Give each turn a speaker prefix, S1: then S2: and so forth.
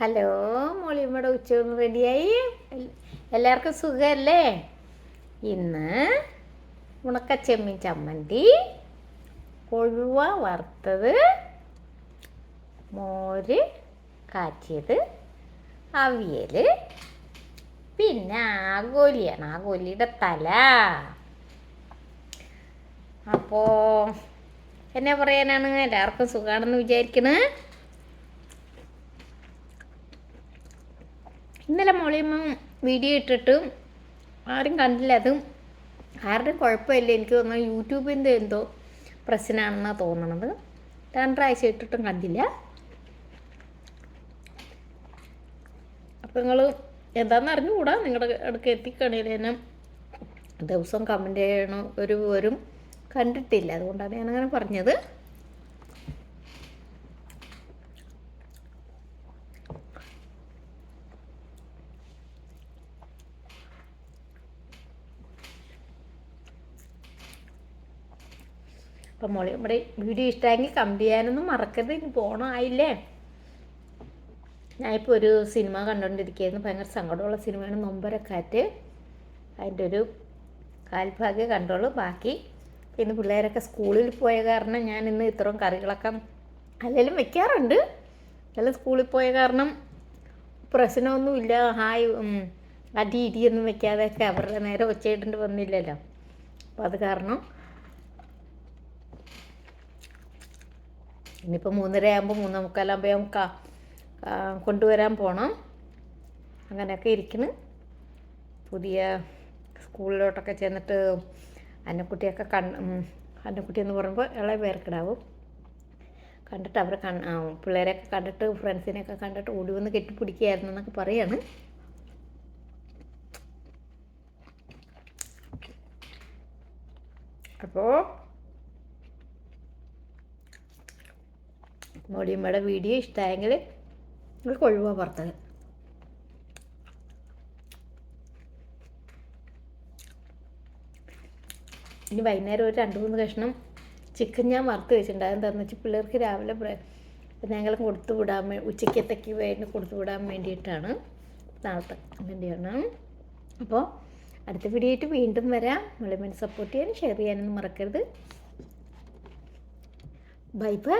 S1: Hello മോളിയമ്മയുടെ ഉച്ചയൊന്ന് റെഡിയായി? എല്ലാവർക്കും സുഖമല്ലേ ഇന്ന് ഉണക്കച്ചെമ്മീൻ ചമ്മന്തി കൊഴുവ വറുത്തത് മോര് കാച്ചിയത് അവിയൽ പിന്നെ ആഗോലിയാണ് ആഗോലിയുടെ തല. അപ്പോൾ എന്നെ പറയാനാണ്? എല്ലാവർക്കും സുഖമാണെന്ന് വിചാരിക്കണേ? ഇന്നലെ മോളിയമ്മ വീഡിയോ ഇട്ടിട്ട് ആരും കണ്ടില്ല. അത് ആരുടെ കുഴപ്പമില്ല. എനിക്ക് തോന്നുന്നു യൂട്യൂബിന്റെ എന്തോ പ്രശ്നമാണെന്നാണ് തോന്നണത്. രണ്ടാഴ്ച ഇട്ടിട്ടും കണ്ടില്ല. അപ്പം നിങ്ങൾ എന്താണെന്ന് അറിഞ്ഞുകൂടാ? നിങ്ങളുടെ അടുക്ക് എത്തിക്കണേൽ ദിവസം കമന്റ് ചെയ്യണം ഒരു വരും കണ്ടിട്ടില്ല. അതുകൊണ്ടാണ് ഞാനങ്ങനെ പറഞ്ഞത്. അപ്പം മോളെ നമ്മുടെ വീഡിയോ ഇഷ്ടമായെങ്കിൽ കമന്റ് ചെയ്യാനൊന്നും മറക്കരുത്. ഇനി പോകണമായില്ലേ ഞാനിപ്പോൾ ഒരു സിനിമ കണ്ടുകൊണ്ടിരിക്കുകയായിരുന്നു ഭയങ്കര സങ്കടമുള്ള സിനിമയാണ് നൊമ്പരക്കാറ്റ് അതിന്റെ ഒരു കാൽഭാഗ്യ കണ്ടോളൂ. ബാക്കി ഇന്ന് പിള്ളേരൊക്കെ സ്കൂളിൽ പോയ കാരണം ഞാൻ ഇന്ന് ഇത്രയും കറികളൊക്കെ അല്ലെങ്കിലും വെക്കാറുണ്ട്. അല്ല സ്കൂളിൽ പോയ കാരണം പ്രശ്നമൊന്നുമില്ല ഹായ് അടി ഇടിയൊന്നും വെക്കാതെയൊക്കെ അവരുടെ നേരെ ഒച്ചയിട്ടുണ്ട് വന്നില്ലല്ലോ. അപ്പോൾ അത് കാരണം ഇനിയിപ്പോൾ മൂന്നര ആകുമ്പോൾ മൂന്നേ മുക്കാലാകുമ്പോൾ ഞാൻ കൊണ്ടുവരാൻ പോകണം അങ്ങനെയൊക്കെ ഇരിക്കുന്നു പുതിയ സ്കൂളിലോട്ടൊക്കെ ചെന്നിട്ട് അന്നക്കുട്ടിയൊക്കെ കണ് അന്നക്കുട്ടി എന്ന് പറയുമ്പോൾ ഇളയ പേർക്കിടാവും. കണ്ടിട്ട് അവരെ ആ, പിള്ളേരെയൊക്കെ കണ്ടിട്ട് ഫ്രണ്ട്സിനെയൊക്കെ കണ്ടിട്ട് ഓടി വന്ന് കെട്ടിപ്പിടിക്കുകയായിരുന്നു എന്നൊക്കെ പറയാണ്. അപ്പോൾ മോടിയമ്മയുടെ വീഡിയോ ഇഷ്ടമായെങ്കിൽ നിങ്ങൾ കൊഴുവ പുറത്തത് ഇനി വൈകുന്നേരം ഒരു രണ്ട് മൂന്ന് കഷ്ണം ചിക്കൻ ഞാൻ വറുത്ത് വെച്ചിട്ടുണ്ടായിരുന്നു എന്താണെന്ന് വെച്ചാൽ പിള്ളേർക്ക് രാവിലെ ഞങ്ങൾ കൊടുത്തു വിടാൻ ഉച്ചക്കത്തേക്ക് വേണ്ടി കൊടുത്തു വിടാൻ വേണ്ടിയിട്ടാണ്. നാളത്തെ വേണ്ടിയാണ്. അപ്പോൾ അടുത്ത വീഡിയോ ആയിട്ട് വീണ്ടും വരാം. നമ്മളെ സപ്പോർട്ട് ചെയ്യാനും ഷെയർ ചെയ്യാനൊന്നും മറക്കരുത്. Bye bye